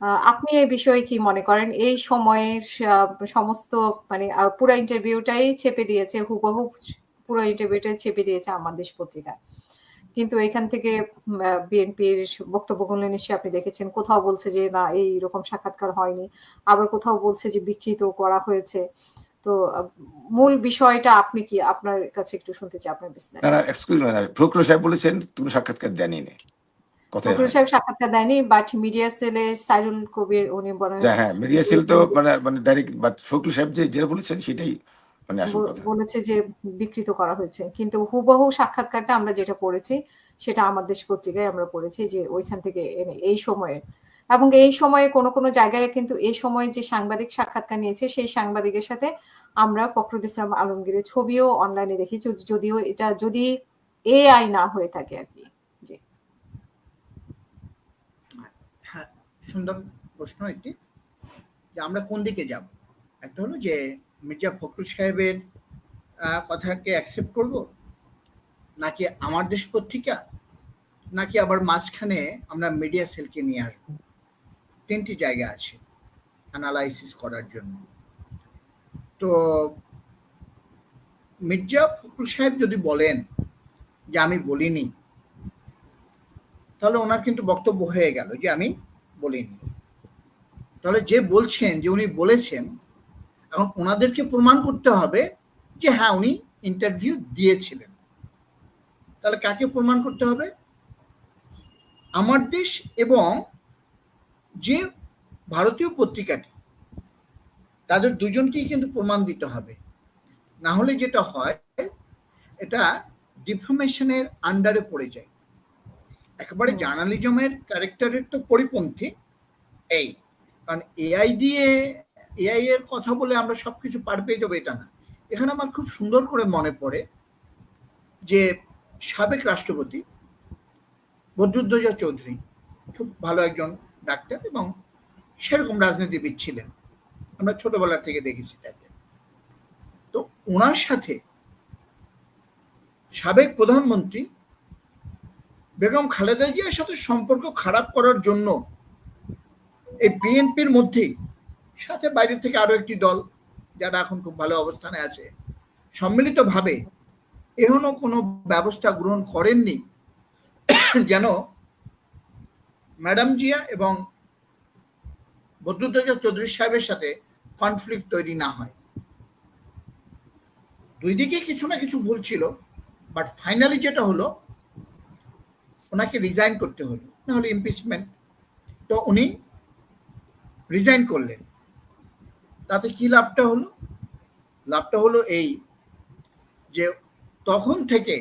আ আপনি এই বিষয়ে কি মনে করেন? এই সময়ের সমস্ত মানে পুরা ইন্টারভিউটাই চেপে দিয়েছে হুবহু পুরো ইন্টারভিউটাই চেপে দিয়েছে আমার দেশ পত্রিকা। কিন্তু এখান থেকে বিএনপির বক্তব্যগুলো নিশ্চয়ই আপনি দেখেছেন। কোথাও বলছে যে না এইরকম সাক্ষাৎকার হয়নি। আবার কোথাও বলছে যে বিকৃত করা হয়েছে। তো মূল বিষয়টা আপনি কি আপনার কাছে একটু শুনতে চাই আপনার বিস্তারিত। না। সাহেব বলেছেন তুমি সাক্ষাৎকার দেনই নি। কথাই ফখরুল সাহেব সাক্ষাৎকার দেয়নি বাট মিডিয়া সেলে সাইরুল কবির উনি বলেন হ্যাঁ, হ্যাঁ, মিডিয়া সেল তো মানে মানে ডাইরেক্ট বাট ফখরুল সাহেব যে যেটা বলেছেন সেটাই মানে আসল কথা। বলেছে যে বিকৃত করা হয়েছে। কিন্তু হুবহু সাক্ষাৎকারটা আমরা যেটা পড়েছি সেটা আমার দেশ পত্রিকায় আমরা পড়েছি যে ওইখান থেকে এই সময়ে এবং এই সময়ে কোন, কোন জায়গায় কিন্তু এই সময়ে যে সাংবাদিক সাক্ষাৎকার নিয়েছে সেই সাংবাদিকের সাথে আমরা ফখরুল ইসলাম আলমগীরের ছবিও অনলাইনে দেখি যদিও এটা যদি এআই না হয়ে থাকে আরকি। জি। হ্যাঁ, সুন্দর প্রশ্ন এটি। যে আমরা কোন দিকে যাব? একটা হলো যে মির্জা ফখরুল সাহেবের কথাকে অ্যাকসেপ্ট করব? নাকি আমার দেশ পত্রিকা? নাকি আবার মাঝখানে আমরা মিডিয়া সেলকে নিয়ে আসব? তিনটি জায়গা আছে অ্যানালাইসিস করার জন্য। তো মির্জা ফখরুল সাহেব যদি বলেন যে আমি বলিনি তাহলে ওনার কিন্তু বক্তব্য হয়ে গেল যে আমি বলিনি। তাহলে যে বলছেন যে উনি বলেছেন, এখন ওনাদেরকে প্রমাণ করতে হবে যে হ্যাঁ, উনি ইন্টারভিউ দিয়েছিলেন। তাহলে কাকে প্রমাণ করতে হবে? আমার দেশ এবং যে ভারতীয় পত্রিকাটি তাদের দুজনকেই কিন্তু প্রমাণ দিতে হবে। না হলে যেটা হয় এটা ডিফামেশন এর আন্ডারে পড়ে যায়। একেবারে জার্নালিজমের ক্যারেক্টারের তো পরিপন্থী এই। কারণ এআই দিয়ে এআই এর কথা বলে আমরা সবকিছু পার পেয়ে যাব এটা না। এখানে আমার খুব সুন্দর করে মনে পড়ে যে সাবেক রাষ্ট্রপতি বদরুদ্দোজা চৌধুরী খুব ভালো একজন ডাক্তার এবং সেরকম রাজনীতিবিদ ছিলেন। আমরা ছোটবেলা থেকে দেখেছি তাকে। তো ওনার সাথে সাবেক প্রধানমন্ত্রী বেগম খালেদা জিয়ার সাথে সম্পর্ক খারাপ করার জন্য এই বিএনপির মধ্যেই সাথে বাইরে থেকে আরও একটি দল যারা এখন খুব ভালো অবস্থানে আছে, সম্মিলিতভাবে এখনও কোনো ব্যবস্থা গ্রহণ করেননি। যেন ম্যাডাম জিয়া এবং বদরুদ্দোজা চৌধুরী সাহেবের সাথে কনফ্লিক্ট তৈরি না হয়। দুই দিকে কিছু না কিছু ভুল ছিল বাট ফাইনালি যেটা হলো ওনাকে রিজাইন করতে হলো, না হলে ইমপিচমেন্ট তো উনি রিজাইন করলেন। তাতে কি লাভটা হলো? লাভটা হলো এই যে তখন থেকে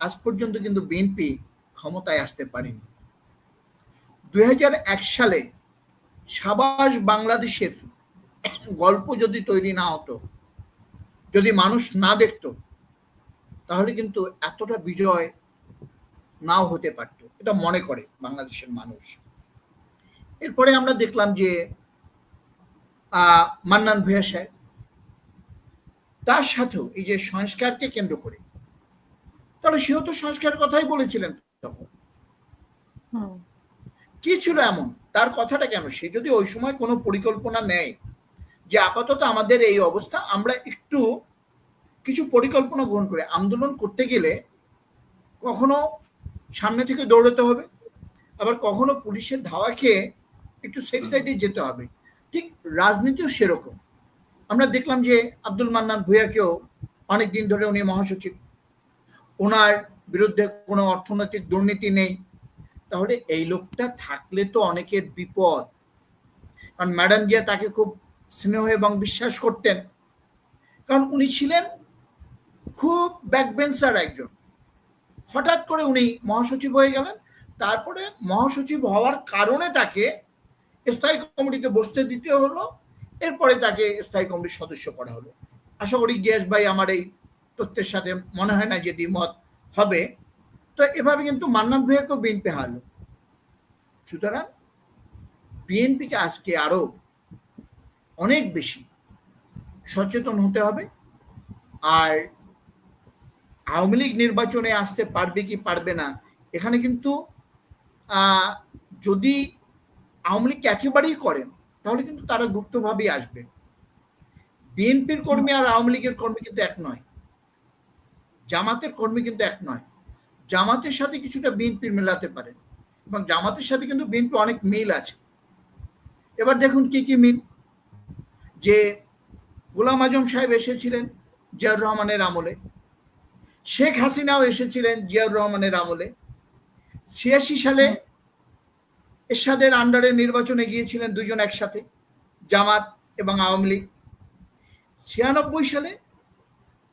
আজ পর্যন্ত কিন্তু বিএনপি ক্ষমতায় আসতে পারেনি। দুই হাজার এক সালে সাবাস বাংলাদেশের গল্প যদি তৈরি না হতো, যদি মানুষ না দেখত, তাহলে কিন্তু এতটা বিজয় নাও হতে পারত। এটা মনে করে বাংলাদেশের মানুষ। এরপরে আমরা দেখলাম যে মান্নান ভূয়া সাহেব তার সাথেও এই যে সংস্কারকে কেন্দ্র করে তাহলে সেও তো সংস্কার কথাই বলেছিলেন তখন। কি ছিল এমন? তার কথাটা কেন? সে যদি ওই সময় কোনো পরিকল্পনা নেয় যে আপাতত আমাদের এই অবস্থা আমরা একটু কিছু পরিকল্পনা গ্রহণ করে আন্দোলন করতে গেলে কখনো সামনে থেকে দৌড়াতে হবে। আবার কখনো পুলিশের ধাওয়া খেয়ে একটু সেফ সাইডে যেতে হবে। ঠিক রাজনীতিও সেরকম। আমরা দেখলাম যে আব্দুল মান্নান ভূয়াকেও অনেক দিন ধরে উনি মহাসচিব। ওনার বিরুদ্ধে কোনো অর্থনৈতিক দুর্নীতি নেই। তাহলে এই লোকটা থাকলে তো অনেকের বিপদ। কারণ ম্যাডাম জিয়া তাকে খুব স্নেহ এবং বিশ্বাস করতেন। কারণ উনি ছিলেন খুব ব্যাকবেঞ্চার একজন। হঠাৎ করে উনি মহাসচিব হয়ে গেলেন। তারপরে মহাসচিব হওয়ার কারণে তাকে স্থায়ী কমিটিতে বসতে দিতে হলো। এরপরে তাকে স্থায়ী কমিটির সদস্য করা হলো। আশা করি গিয়াস ভাই আমার এই তথ্যের সাথে মনে হয় না যে দ্বিমত হবে। তো এভাবে কিন্তু মান্নান ভূয়াকেও বিএনপি হারলো। সুতরাং বিএনপিকে আজকে আরও অনেক বেশি সচেতন হতে হবে। আর আওয়ামী লীগ নির্বাচনে আসতে পারবে কি পারবে না? এখানে কিন্তু যদি আওয়ামী লীগ একেবারেই করেন, তাহলে কিন্তু তারা গুপ্তভাবেই আসবে। বিএনপির কর্মী আর আওয়ামী লীগের কর্মী কিন্তু এক নয়। জামাতের কর্মী কিন্তু এক নয়। জামাতের সাথে কিছুটা বিএনপির মেলাতে পারে এবং জামাতের সাথে কিন্তু বিএনপি অনেক মিল আছে। এবার দেখুন কি কি মিল। যে গোলাম আজম সাহেব এসেছিলেন জিয়াউর রহমানের আমলে। শেখ হাসিনাও এসেছিলেন জিয়াউর রহমানের আমলে। ছিয়াশি সালে এরশাদের আন্ডারে নির্বাচনে গিয়েছিলেন দুজন একসাথে, জামাত এবং আওয়ামী লীগ। ছিয়ানব্বই সালে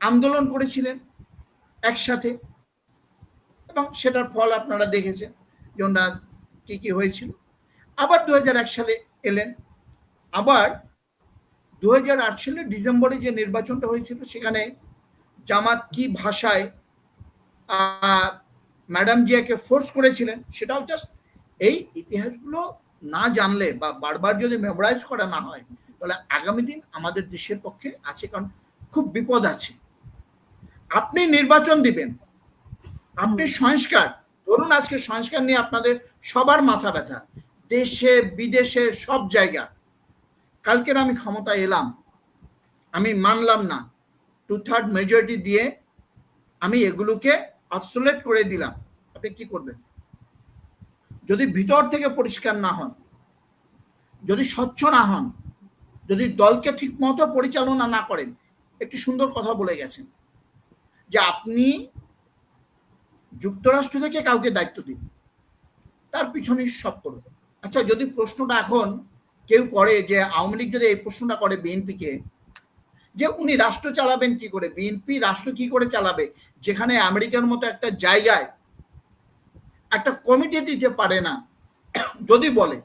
আন্দোলন করেছিলেন একসাথে এবং সেটার ফল আপনারা দেখেছেন যে ওনারা কি কি হয়েছিল। আবার দু হাজার এক সালে এলেন। আবার দু সালে ডিসেম্বরে যে নির্বাচনটা হয়েছিল সেখানে জামাত কি ভাষায় ম্যাডাম জিয়াকে ফোর্স করেছিলেন, সেটাও জাস্ট এই ইতিহাসগুলো না জানলে বা বারবার যদি মেমোরাইজ করা না হয়, তাহলে আগামী দিন আমাদের দেশের পক্ষে আছে, কারণ খুব বিপদ আছে। আপনি নির্বাচন দিবেন, আপনি সংস্কার, ধরুন আজকে সংস্কার নিয়ে আপনাদের সবার মাথা ব্যথা, দেশে, বিদেশে, সব জায়গা। কালকের আমি ক্ষমতায় এলাম, আমি মানলাম না টু থার্ড মেজরিটি দিয়ে আমি এগুলোকে অবসোলেট করে দিলাম। আপনি কি করবেন? যদি ভিতর থেকে পরিষ্কার না হন, যদি স্বচ্ছ না হন, যদি দলকে ঠিক মতো পরিচালনা না করেন, একটি সুন্দর কথা বলে গেছেন যে আপনি যুক্তরাষ্ট্র থেকে কাউকে দায়িত্ব দিন, তার পিছনে সব করবে আচ্ছা যদি প্রশ্নটা এখন কেউ করে যে আওয়ামী লীগ যদি এই প্রশ্নটা করে বিএনপিকে যে উনি রাষ্ট্র চালাবেন কি করে? বিএনপি রাষ্ট্র কি করে চালাবে? যেখানে আমেরিকার মতো একটা জায়গায় একটা কমিটি দিতে পারে না যদি বলে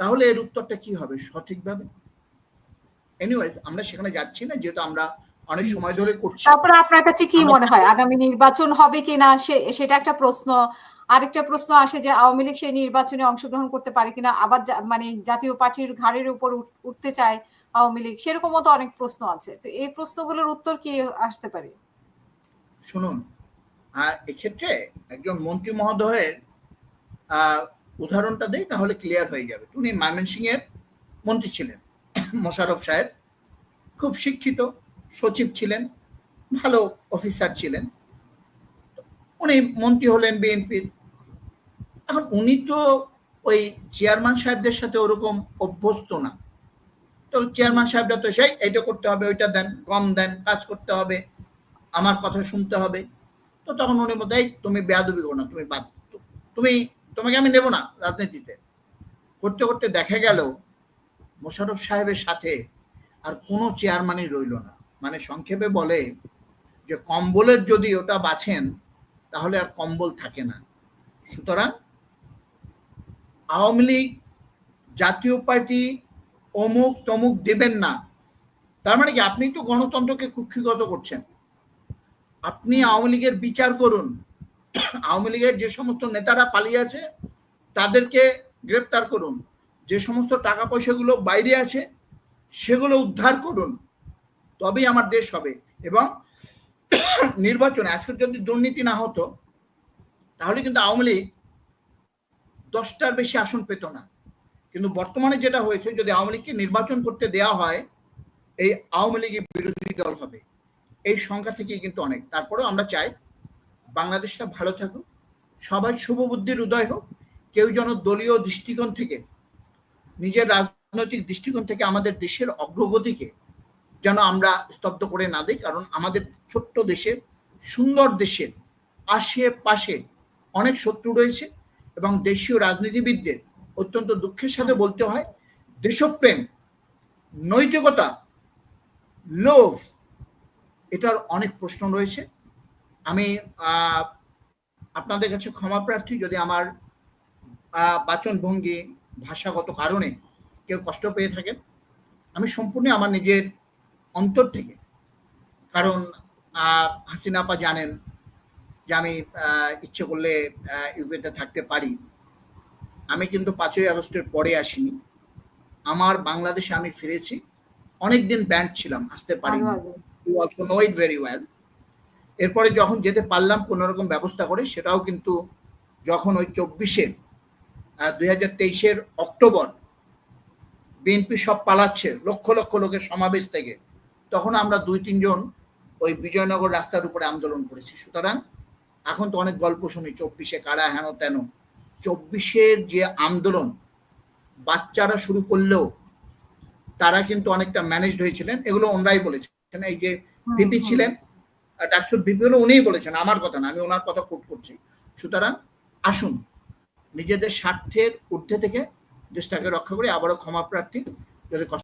তাহলে এর উত্তরটা কি হবে? সঠিকভাবে? এনিওয়েজ আমরা সেখানে যাচ্ছি না যেহেতু আমরা অনেক সময় ধরে করছি। তারপরে আপনার কাছে কি মনে হয়? আগামী নির্বাচন হবে কিনা সেটা একটা প্রশ্ন। আরেকটা প্রশ্ন আসে যে আওয়ামী লীগ সেই নির্বাচনে অংশগ্রহণ করতে পারে কিনা আবার মানে জাতীয় পার্টির ঘাড়ের উপর উঠতে চায়। আওয়ামী লীগ, সেরকমও তো অনেক প্রশ্ন আছে। তো এই প্রশ্নগুলোর উত্তর কি আসতে পারে? শুনুন এক্ষেত্রে একজন মন্ত্রী মহোদয়ের উদাহরণটা দেই তাহলে ক্লিয়ার হয়ে যাবে। উনি ময়মনসিং এর মন্ত্রী ছিলেন মোশারফ সাহেব। খুব শিক্ষিত, সচিব ছিলেন, ভালো অফিসার ছিলেন। উনি মন্ত্রী হলেন বিএনপির। এখন উনি তো ওই চেয়ারম্যান সাহেবদের সাথে ওরকম অভ্যস্ত না। তো চেয়ারম্যান সাহেবরা তো সেই এটা করতে হবে, ওইটা দেন, কম দেন, কাজ করতে হবে, আমার কথা শুনতে হবে। তো তখন উনি বলতে তুমি বেয়াদবি করো না, তুমি বাদ তুমি, তোমাকে আমি নেব না রাজনীতিতে। করতে করতে দেখা গেল মোশারফ সাহেবের সাথে আর কোনো চেয়ারম্যানই রইল না। মানে সংক্ষেপে বলে যে, কম্বলের যদি ওটা বাছেন, তাহলে আর কম্বল থাকে না। সুতরাং আওয়ামী লীগ, জাতীয় পার্টি অমুক তমুক দেবেন না। তার মানে কি? আপনি তো গণতন্ত্রকে কুক্ষিগত করছেন। আপনি আওয়ামী লীগের বিচার করুন। আওয়ামী লীগের যে সমস্ত নেতারা পালিয়ে আছে, তাদেরকে গ্রেপ্তার করুন। যে সমস্ত টাকা পয়সাগুলো বাইরে আছে, সেগুলো উদ্ধার করুন। তবেই আমার দেশ হবে। এবং নির্বাচনে আজকে যদি দুর্নীতি না হতো, তাহলে কিন্তু আওয়ামী লীগ দশটার বেশি আসন পেত না। কিন্তু বর্তমানে যেটা হয়েছে, যদি আওয়ামী লীগকে নির্বাচন করতে দেওয়া হয়, এই আওয়ামী লীগের বিরোধী দল হবে। এই সংখ্যা থেকে কিন্তু অনেক। তারপরেও আমরা চাই বাংলাদেশটা ভালো থাকুক, সবাই শুভবুদ্ধির উদয় হোক, কেউ যেন দলীয় দৃষ্টিকোণ থেকে, নিজের রাজনৈতিক দৃষ্টিকোণ থেকে আমাদের দেশের অগ্রগতিকে যেন আমরা স্তব্ধ করে না দিই, কারণ আমাদের ছোট্ট দেশের সুন্দর দেশের আশেপাশে অনেক শত্রু রয়েছে এবং দেশীয় রাজনীতিবিদদের অত্যন্ত দুঃখের সাথে বলতে হয়, দেশপ্রেম, নৈতিকতা, লোভ, এটার অনেক প্রশ্ন রয়েছে। আমি আপনাদের কাছে ক্ষমা প্রার্থী, যদি আমার বাচন ভঙ্গি ভাষাগত কারণে কেউ কষ্ট পেয়ে থাকেন, আমি সম্পূর্ণ আমার নিজের অন্তর থেকে, কারণ হাসিনাপা জানেন যে আমি ইচ্ছে করলে ইউপিতে থাকতে পারি। আমি কিন্তু পাঁচই আগস্টের পরে আসিনি। আমার বাংলাদেশে আমি ফিরেছি। অনেকদিন ব্যান্ড ছিলাম আসতে পারি you also know it very well এরপরে যখন যেতে পারলাম কোনো রকম ব্যবস্থা করে সেটাও কিন্তু যখন ওই চব্বিশে দুই হাজার তেইশের অক্টোবর বিএনপি সব পালাচ্ছে লক্ষ লক্ষ লোকের সমাবেশ থেকে তখন আমরা দুই তিনজন ওই বিজয়নগর রাস্তার উপরে আন্দোলন করেছি। সুতরাং এখন তো অনেক গল্প শুনি চব্বিশে কারা হেন তেন। চব্বিশের যে আন্দোলন বাচ্চারা শুরু করলেও তারা কিন্তু অনেকটা ম্যানেজড হয়েছিলেন এগুলো ওনারাই বলেছেন। এই যে ভিপি ছিলেন ডাকসুর ভিপি হলো উনিই বলেছেন আমার কথা না আমি ওনার কথা কোট করছি। সুতরাং আসুন নিজেদের স্বার্থের ঊর্ধ্বে থেকে দেশটাকে রক্ষা করে আবারও ক্ষমা প্রার্থী যদি কষ্ট